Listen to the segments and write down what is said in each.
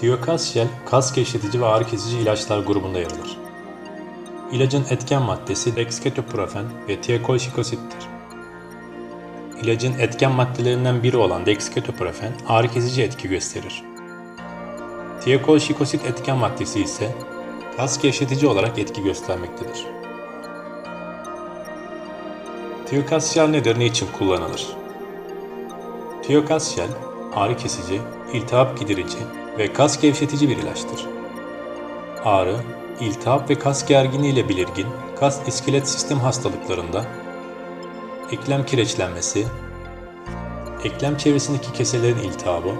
Tiokasyel, kas gevşetici ve ağrı kesici ilaçlar grubunda yer alır. İlacın etken maddesi dexketoprofen ve tiokolşikosittir. İlacın etken maddelerinden biri olan dexketoprofen ağrı kesici etki gösterir. Tiokolşikosit etken maddesi ise kas gevşetici olarak etki göstermektedir. Tiokasyel nedir, ne için kullanılır? Tiokasyel, ağrı kesici, iltihap giderici ve kas gevşetici bir ilaçtır. Ağrı, iltihap ve kas gerginliği ile belirgin kas iskelet sistem hastalıklarında eklem kireçlenmesi, eklem çevresindeki keselerin iltihabı,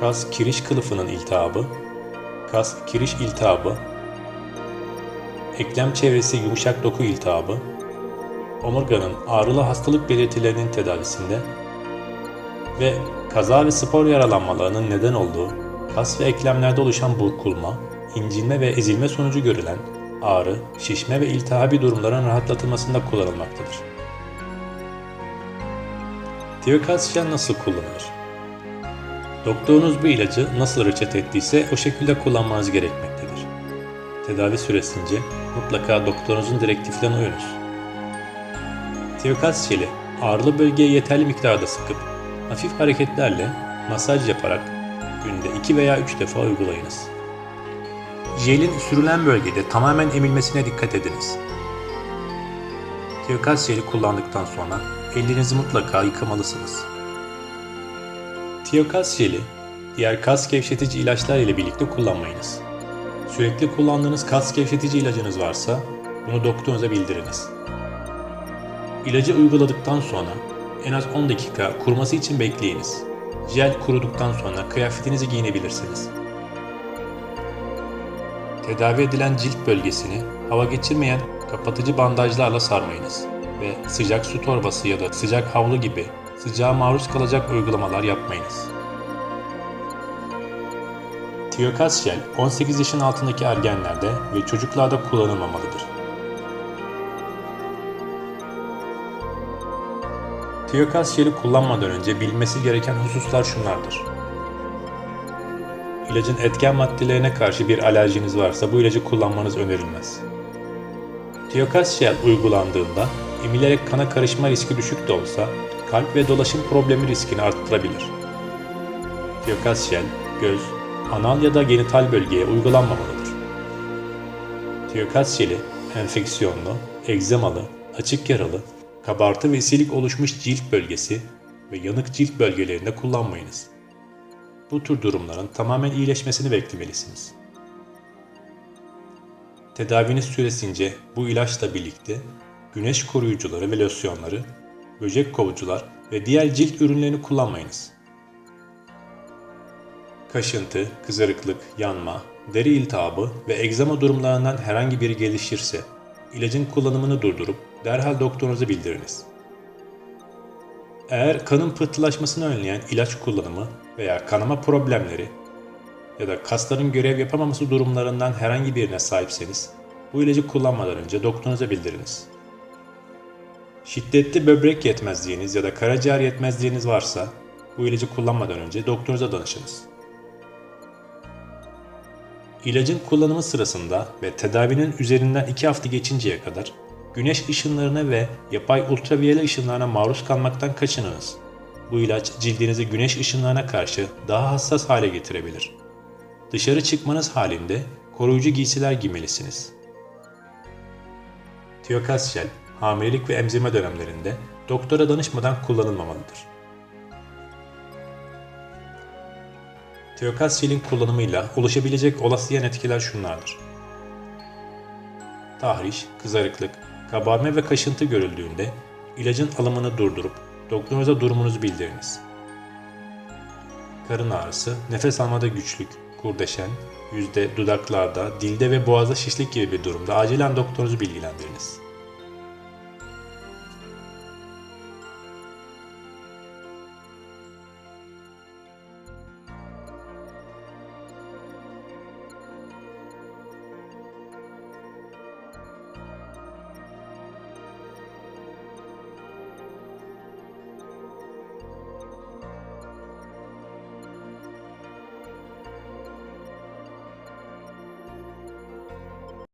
kas kiriş kılıfının iltihabı, kas kiriş iltihabı, eklem çevresi yumuşak doku iltihabı, omurganın ağrılı hastalık belirtilerinin tedavisinde ve kaza ve spor yaralanmalarının neden olduğu kas ve eklemlerde oluşan burkulma, incinme ve ezilme sonucu görülen ağrı, şişme ve iltihabi durumların rahatlatılmasında kullanılmaktadır. Tiokasyel nasıl kullanılır? Doktorunuz bu ilacı nasıl reçete ettiyse o şekilde kullanmanız gerekmektedir. Tedavi süresince mutlaka doktorunuzun direktiflerine uyunuz. Tiokasyel'i ağrılı bölgeye yeterli miktarda sıkıp hafif hareketlerle masaj yaparak günde 2 veya 3 defa uygulayınız. Jelin sürülen bölgede tamamen emilmesine dikkat ediniz. Tiokasyel'i kullandıktan sonra ellerinizi mutlaka yıkamalısınız. Tiokasyel'i diğer kas gevşetici ilaçlar ile birlikte kullanmayınız. Sürekli kullandığınız kas gevşetici ilacınız varsa bunu doktorunuza bildiriniz. İlacı uyguladıktan sonra en az 10 dakika kuruması için bekleyiniz. Jel kuruduktan sonra kıyafetinizi giyinebilirsiniz. Tedavi edilen cilt bölgesini hava geçirmeyen kapatıcı bandajlarla sarmayınız ve sıcak su torbası ya da sıcak havlu gibi sıcağa maruz kalacak uygulamalar yapmayınız. Tiokasyel 18 yaşın altındaki ergenlerde ve çocuklarda kullanılmamalıdır. Tiokasyel'i kullanmadan önce bilmesi gereken hususlar şunlardır. İlacın etken maddelerine karşı bir alerjiniz varsa bu ilacı kullanmanız önerilmez. Tiokasyel uygulandığında emilerek kana karışma riski düşük de olsa kalp ve dolaşım problemi riskini arttırabilir. Tiokasyel, göz, anal ya da genital bölgeye uygulanmamalıdır. Tiokasyel'i enfeksiyonlu, egzamalı, açık yaralı, kabartı ve silik oluşmuş cilt bölgesi ve yanık cilt bölgelerinde kullanmayınız. Bu tür durumların tamamen iyileşmesini beklemelisiniz. Tedaviniz süresince bu ilaçla birlikte güneş koruyucuları ve losyonları, böcek kovucular ve diğer cilt ürünlerini kullanmayınız. Kaşıntı, kızarıklık, yanma, deri iltihabı ve egzama durumlarından herhangi biri gelişirse ilacın kullanımını durdurup derhal doktorunuza bildiriniz. Eğer kanın pıhtılaşmasını önleyen ilaç kullanımı veya kanama problemleri ya da kasların görev yapamaması durumlarından herhangi birine sahipseniz bu ilacı kullanmadan önce doktorunuza bildiriniz. Şiddetli böbrek yetmezliğiniz ya da karaciğer yetmezliğiniz varsa bu ilacı kullanmadan önce doktorunuza danışınız. İlacın kullanımı sırasında ve tedavinin üzerinden 2 hafta geçinceye kadar güneş ışınlarına ve yapay ultraviyole ışınlarına maruz kalmaktan kaçınınız. Bu ilaç cildinizi güneş ışınlarına karşı daha hassas hale getirebilir. Dışarı çıkmanız halinde koruyucu giysiler giymelisiniz. Tiokasyel, hamilelik ve emzirme dönemlerinde doktora danışmadan kullanılmamalıdır. Tiokasyel'in kullanımıyla oluşabilecek olası yan etkiler şunlardır. Tahriş, kızarıklık, kabarma ve kaşıntı görüldüğünde ilacın alımını durdurup doktorunuza durumunuzu bildiriniz. Karın ağrısı, nefes almada güçlük, kurdeşen, yüzde dudaklarda, dilde ve boğazda şişlik gibi bir durumda acilen doktorunuzu bilgilendiriniz.